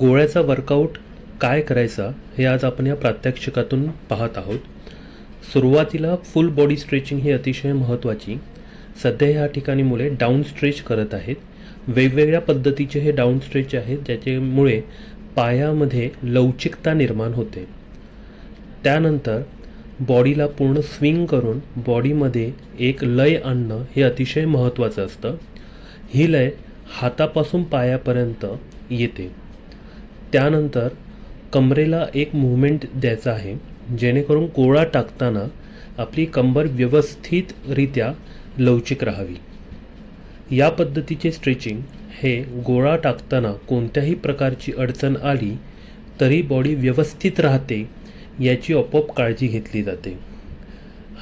गोळ्याचा workout काय करायचा हे आज आपण या प्रात्यक्षिकातून पाहत आहोत. सुरुवातीला फुल बॉडी स्ट्रेचिंग ही अतिशय महत्त्वाची. सध्या ह्या ठिकाणी मुले डाऊन स्ट्रेच करत आहेत. वेगवेगळ्या पद्धतीचे हे डाऊन स्ट्रेच आहेत ज्याच्यामुळे पायामध्ये लवचिकता निर्माण होते. त्यानंतर बॉडीला पूर्ण स्विंग करून बॉडीमध्ये एक लय आणणं हे अतिशय महत्त्वाचं असतं. ही लय हातापासून पायापर्यंत येते. त्यानंतर कमरेला एक मुवमेंट द्यायचा आहे. जेणेकरून गोळा टाकताना आपली कंबर व्यवस्थितरित्या लवचिक राहावी. या पद्धतीचे स्ट्रेचिंग हे गोळा टाकताना कोणत्याही प्रकारची अडचण आली तरी बॉडी व्यवस्थित राहते याची आपोआप काळजी घेतली जाते.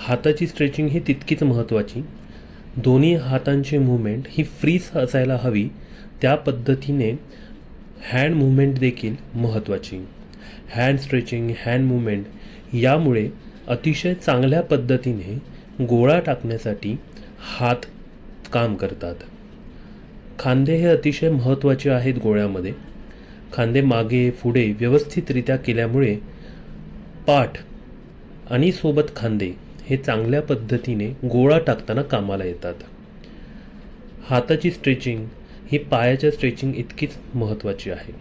हाताची स्ट्रेचिंग ही तितकीच महत्त्वाची. दोन्ही हातांची मुवमेंट ही फ्रीज असायला हवी. त्या पद्धतीने हँड मुवमेंट देखील महत्त्वाची. हँड स्ट्रेचिंग हँड मुवमेंट यामुळे अतिशय चांगल्या पद्धतीने गोळा टाकण्यासाठी हात काम करतात. खांदे हे अतिशय महत्त्वाचे आहेत गोळ्यामध्ये. खांदे मागे पुढे व्यवस्थितरित्या केल्यामुळे पाठ आणि सोबत खांदे हे चांगल्या पद्धतीने गोळा टाकताना कामाला येतात. हाताची स्ट्रेचिंग ही पायाच्या स्ट्रेचिंग इतकीच महत्त्वाची आहे.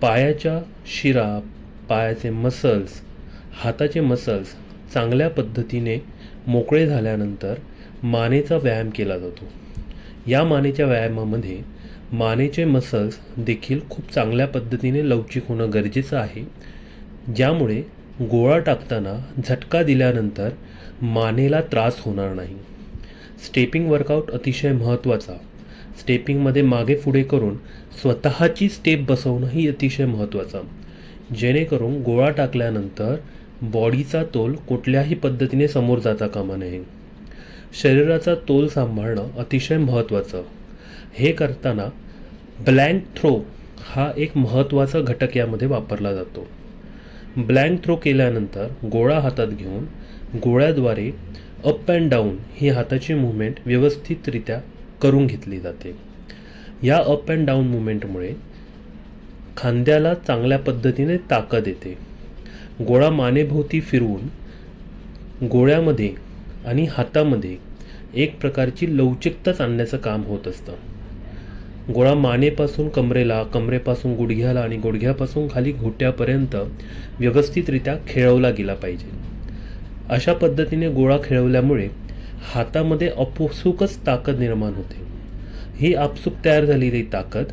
पायाच्या शिरा पायाचे मसल्स हाताचे मसल्स चांगल्या पद्धतीने मोकळे झाल्यानंतर मानेचा व्यायाम केला जातो. या मानेच्या व्यायामामध्ये मानेचे मसल्स देखील खूप चांगल्या पद्धतीने लवचिक होणं गरजेचं आहे. ज्यामुळे गोळा टाकताना झटका दिल्यानंतर मानेला त्रास होणार नाही. स्टेपिंग वर्कआउट अतिशय महत्त्वाचा. स्टेपिंगमध्ये मागे पुढे करून स्वतःची स्टेप बसवणंही अतिशय महत्त्वाचं. जेणेकरून गोळा टाकल्यानंतर बॉडीचा तोल कुठल्याही पद्धतीने समोर जाता कामा नये. शरीराचा तोल सांभाळणं अतिशय महत्त्वाचं. हे करताना ब्लँक थ्रो हा एक महत्त्वाचा घटक यामध्ये वापरला जातो. ब्लँक थ्रो केल्यानंतर गोळा हातात घेऊन गोळ्याद्वारे अप अँड डाऊन ही हाताची मुवमेंट व्यवस्थितरित्या करून घेतली जाते. या अप अँड डाऊन मुवमेंटमुळे खांद्याला चांगल्या पद्धतीने ताकद येते. गोळा मानेभोवती फिरवून गोळ्यामध्ये आणि हातामध्ये एक प्रकारची लवचिकताच आणण्याचं काम होत असतं. गोळा मानेपासून कमरेला कमरेपासून गुडघ्याला आणि गुडघ्यापासून खाली घोट्यापर्यंत व्यवस्थितरित्या खेळवला गेला पाहिजे. अशा पद्धतीने गोळा खेळवल्यामुळे हातामध्ये अपोसूकच ताकद निर्माण होते. ही आपसूक तयार झालेली ताकद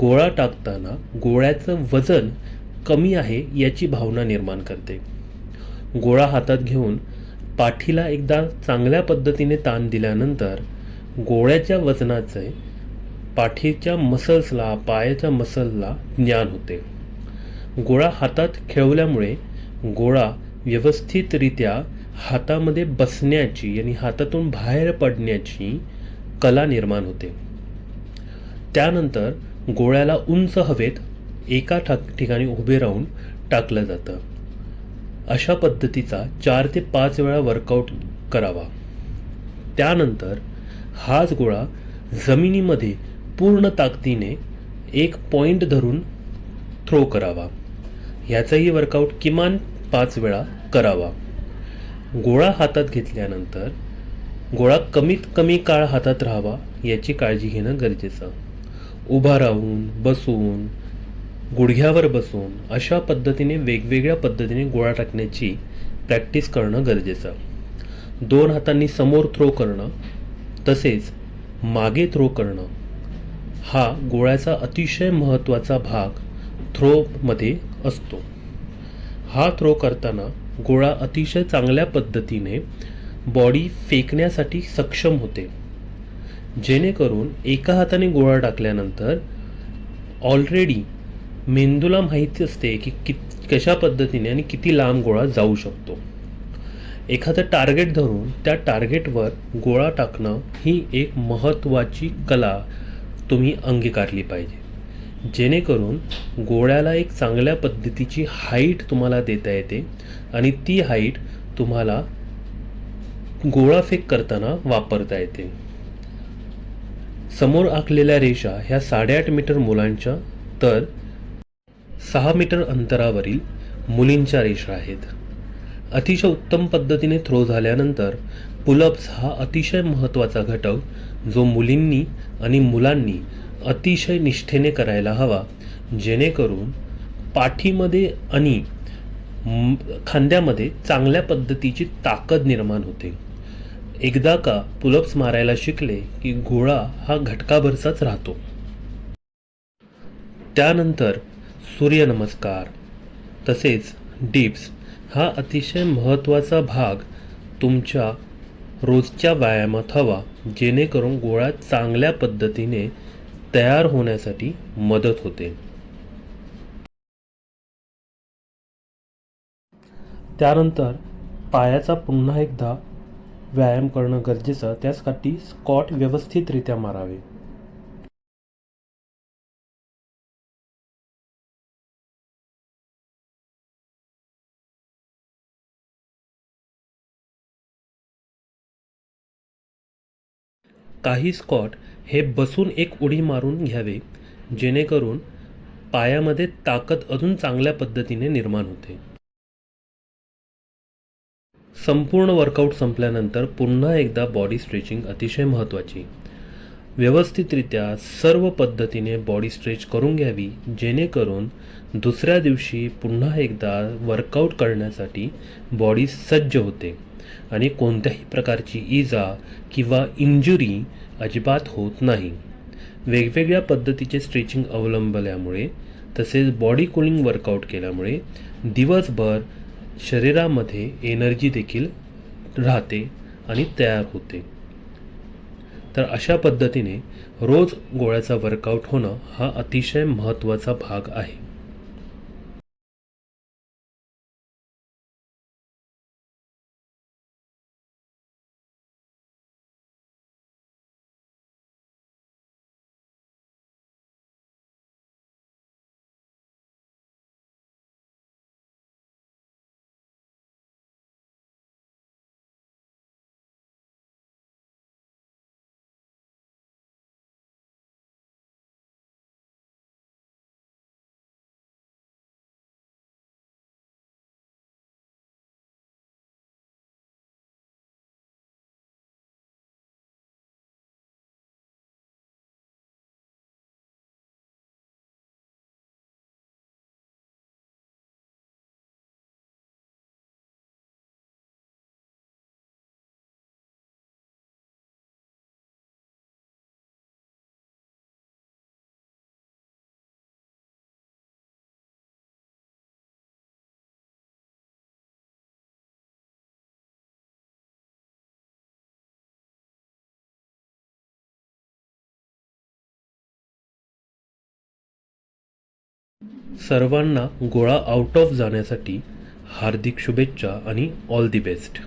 गोळा टाकताना गोळ्याचं वजन कमी आहे याची भावना निर्माण करते. गोळा हातात घेऊन पाठीला एकदा चांगल्या पद्धतीने ताण दिल्यानंतर गोळ्याच्या वजनाचे पाठीच्या मसल्सला पायाच्या मसलला ज्ञान होते. गोळा हातात खेळवल्यामुळे गोळा व्यवस्थितरित्या हातामध्ये बसण्याची आणि हातातून बाहेर पडण्याची कला निर्माण होते. त्यानंतर गोळ्याला उंच हवेत एका ठाक ठिकाणी उभे राहून टाकलं जातं. अशा पद्धतीचा चार ते पाच वेळा वर्कआउट करावा. त्यानंतर हाच गोळा जमिनीमध्ये पूर्ण ताकदीने एक पॉईंट धरून थ्रो करावा. ह्याचाही वर्कआउट किमान पाच वेळा करावा. गोळा हातात घेतल्यानंतर गोळा कमीत कमी काळ हातात राहावा याची काळजी घेणं गरजेचं. उभा राहून बसून गुडघ्यावर बसून अशा पद्धतीने वेगवेगळ्या पद्धतीने गोळा टाकण्याची प्रॅक्टिस करणं गरजेचं. दोन हातांनी समोर थ्रो करणं तसेच मागे थ्रो करणं हा गोळ्याचा अतिशय महत्त्वाचा भाग थ्रोमध्ये असतो. हा थ्रो करताना गोळा अतिशय चांगल्या पद्धतीने बॉडी फेकण्यासाठी सक्षम होते. जेणेकरून एका हाताने गोळा टाकल्यानंतर ऑलरेडी मेंदूला माहिती असते की कित कशा पद्धतीने आणि किती लांब गोळा जाऊ शकतो. एखादं टार्गेट धरून त्या टार्गेटवर गोळा टाकणं ही एक महत्त्वाची कला तुम्ही अंगीकारली पाहिजे. जेणेकरून गोळ्याला एक चांगल्या पद्धतीची हाईट तुम्हाला देता येते आणि ती हाईट तुम्हाला गोळा फेक करताना वापरता येते. समोर आखलेल्या रेषा ह्या साडेआठ मीटर मुलांच्या तर सहा मीटर अंतरावरील मुलींच्या रेषा आहेत. अतिशय उत्तम पद्धतीने थ्रो झाल्यानंतर पुलअप्स हा अतिशय महत्त्वाचा घटक जो मुलींनी आणि मुलांनी अतिशय निष्ठेने करायला हवा. जेणेकरून पाठीमध्ये आणि खांद्यामध्ये चांगल्या पद्धतीची ताकद निर्माण होते. एकदा का पुलप्स मारायला शिकले की गोळा हा घटकाभरचाच राहतो. त्यानंतर सूर्यनमस्कार तसेच डिप्स हा अतिशय महत्त्वाचा भाग तुमच्या रोजच्या व्यायामात हवा जेणेकरून गोळा चांगल्या पद्धतीने तयार होण्यासाठी मदत होते. त्यानंतर पायाचा पुन्हा एकदा व्यायाम करणं गरजेचं त्यासाठी स्कॉट व्यवस्थितरित्या मारावे. काही स्कॉट हे बसून एक उडी मारून घ्यावे जेणेकरून पायामध्ये ताकद अजून चांगल्या पद्धतीने निर्माण होते. संपूर्ण वर्कआउट संपल्यानंतर पुन्हा एकदा बॉडी स्ट्रेचिंग अतिशय महत्त्वाची. व्यवस्थितरित्या सर्व पद्धतीने बॉडी स्ट्रेच करून घ्यावी जेणेकरून दुसऱ्या दिवशी पुन्हा एकदा वर्कआउट करण्यासाठी बॉडी सज्ज होते आणि कोणत्याही प्रकारची इजा किंवा इंजुरी अजिबात होत नाही. वेगवेगळ्या पद्धतीचे स्ट्रेचिंग अवलंबल्यामुळे तसेच बॉडी कुलिंग वर्कआउट केल्यामुळे दिवसभर शरीरामध्ये एनर्जी देखील राहते आणि तयार होते. तर अशा पद्धतीने रोज गोळ्याचा वर्कआउट होणं हा अतिशय महत्त्वाचा भाग आहे. सर्वांना गोळा आउट ऑफ जाण्यासाठी हार्दिक शुभेच्छा आणि ऑल दी बेस्ट